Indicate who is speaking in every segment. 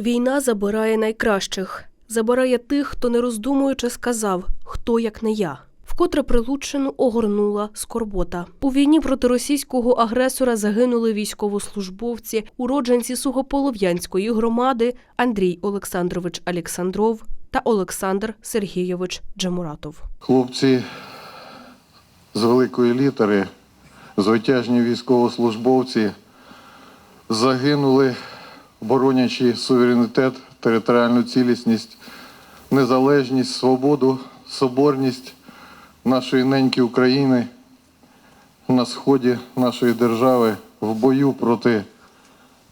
Speaker 1: Війна забирає найкращих, забирає тих, хто не роздумуючи сказав, хто як не я. Вкотре прилучену огорнула скорбота. У війні проти російського агресора загинули військовослужбовці, уродженці Сухополов'янської громади Андрій Олександрович Александров та Олександр Сергійович Джамуратов.
Speaker 2: Хлопці з великої літери, звитяжні військовослужбовці, загинули, боронячи суверенітет, територіальну цілісність, незалежність, свободу, соборність нашої неньки України на сході нашої держави в бою проти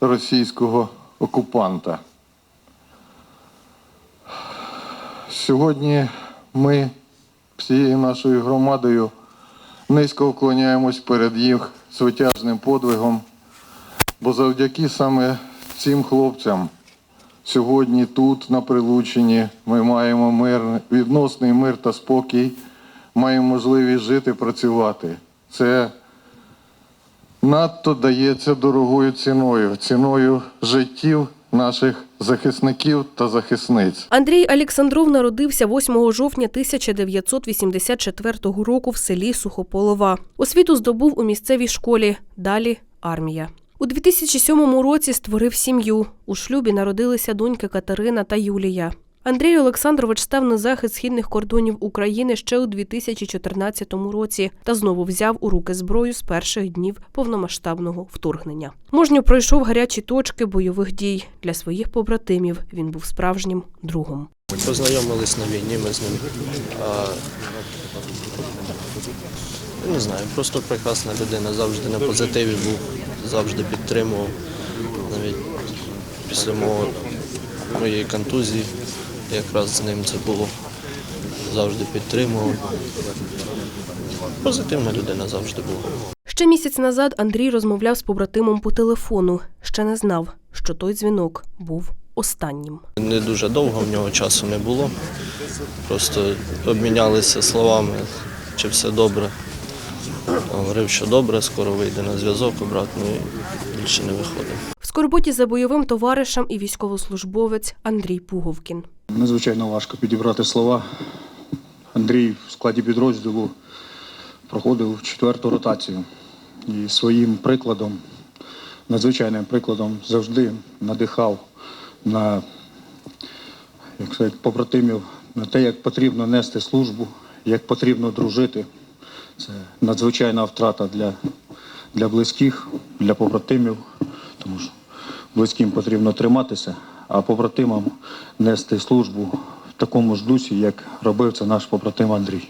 Speaker 2: російського окупанта. Сьогодні ми всією нашою громадою низько вклоняємось перед їх святяжним подвигом, бо завдяки саме цим хлопцям сьогодні тут, на Прилучині, ми маємо мир, відносний мир та спокій, маємо можливість жити, працювати. Це надто дається дорогою ціною, ціною життів наших захисників та захисниць.
Speaker 1: Андрій Олександров народився 8 жовтня 1984 року в селі Сухополова. Освіту здобув у місцевій школі, далі армія. У 2007 році створив сім'ю. У шлюбі народилися доньки Катерина та Юлія. Андрій Олександрович став на захист східних кордонів України ще у 2014 році та знову взяв у руки зброю з перших днів повномасштабного вторгнення. Мужньо пройшов гарячі точки бойових дій. Для своїх побратимів він був справжнім другом.
Speaker 3: Ми познайомились на війні, ми з ним. А, не знаю, просто прекрасна людина, завжди на позитиві був, завжди підтримував. Навіть після мого, моєї контузії, якраз з ним це було. Завжди підтримував. Позитивна людина завжди була.
Speaker 1: Ще місяць назад Андрій розмовляв з побратимом по телефону. Ще не знав, що той дзвінок був останнім.
Speaker 3: Не дуже довго в нього часу не було. Просто обмінялися словами, чи все добре. Говорив, що добре, скоро вийде на зв'язок обратно і більше не виходив.
Speaker 1: В скорботі за бойовим товаришем і військовослужбовець Андрій Пуговкін.
Speaker 4: Надзвичайно важко підібрати слова. Андрій в складі підрозділу проходив четверту ротацію і своїм прикладом, надзвичайним прикладом, завжди надихав на як сказати, побратимів, на те, як потрібно нести службу, як потрібно дружити. Це надзвичайна втрата для, для близьких, для побратимів, тому що близьким потрібно триматися, а побратимам нести службу в такому ж дусі, як робив це наш побратим Андрій.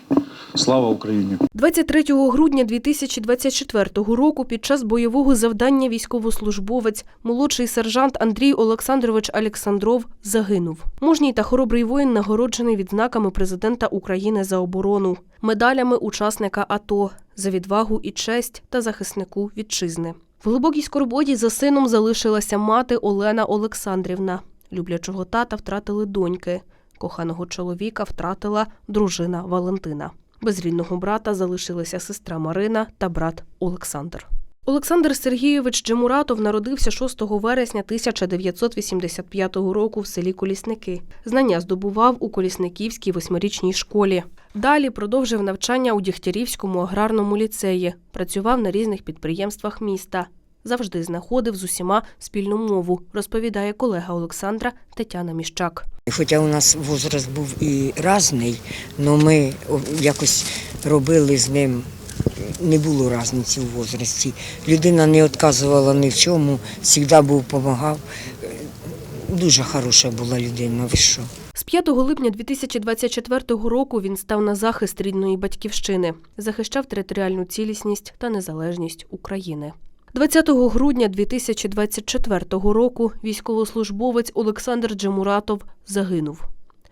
Speaker 4: Слава Україні!
Speaker 1: 23 грудня 2024 року під час бойового завдання військовослужбовець, молодший сержант Андрій Олександрович Александров загинув. Мужній та хоробрий воїн нагороджений відзнаками президента України за оборону, медалями учасника АТО за відвагу і честь та захиснику вітчизни. В глибокій скорботі за сином залишилася мати Олена Олександрівна. Люблячого тата втратили доньки. Коханого чоловіка втратила дружина Валентина. Без рідного брата залишилися сестра Марина та брат Олександр. Олександр Сергійович Джемуратов народився 6 вересня 1985 року в селі Колісники. Знання здобував у Колісниківській восьмирічній школі. Далі продовжив навчання у Дігтярівському аграрному ліцеї, працював на різних підприємствах міста. Завжди знаходив з усіма спільну мову, розповідає колега Олександра Тетяна Міщак.
Speaker 5: Хоча у нас возраст був і різний, але ми якось робили з ним, не було різниці у возрасті. Людина не відказувала ні в чому, завжди був допомагав. Дуже хороша була людина, ви що?
Speaker 1: З 5 липня 2024 року він став на захист рідної батьківщини, захищав територіальну цілісність та незалежність України. 20 грудня 2024 року військовослужбовець Олександр Джемуратов загинув.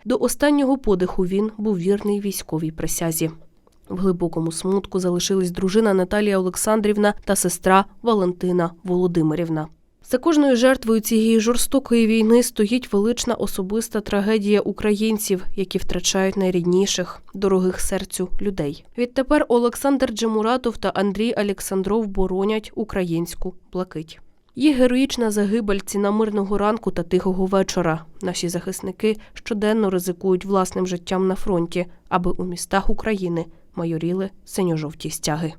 Speaker 1: До останнього подиху він був вірний військовій присязі. В глибокому смутку залишились дружина Наталія Олександрівна та сестра Валентина Володимирівна. За кожною жертвою цієї жорстокої війни стоїть велична особиста трагедія українців, які втрачають найрідніших, дорогих серцю людей. Відтепер Олександр Джемуратов та Андрій Олександров боронять українську блакить. Є героїчна загибель ціна мирного ранку та тихого вечора. Наші захисники щоденно ризикують власним життям на фронті, аби у містах України майоріли синьо-жовті стяги.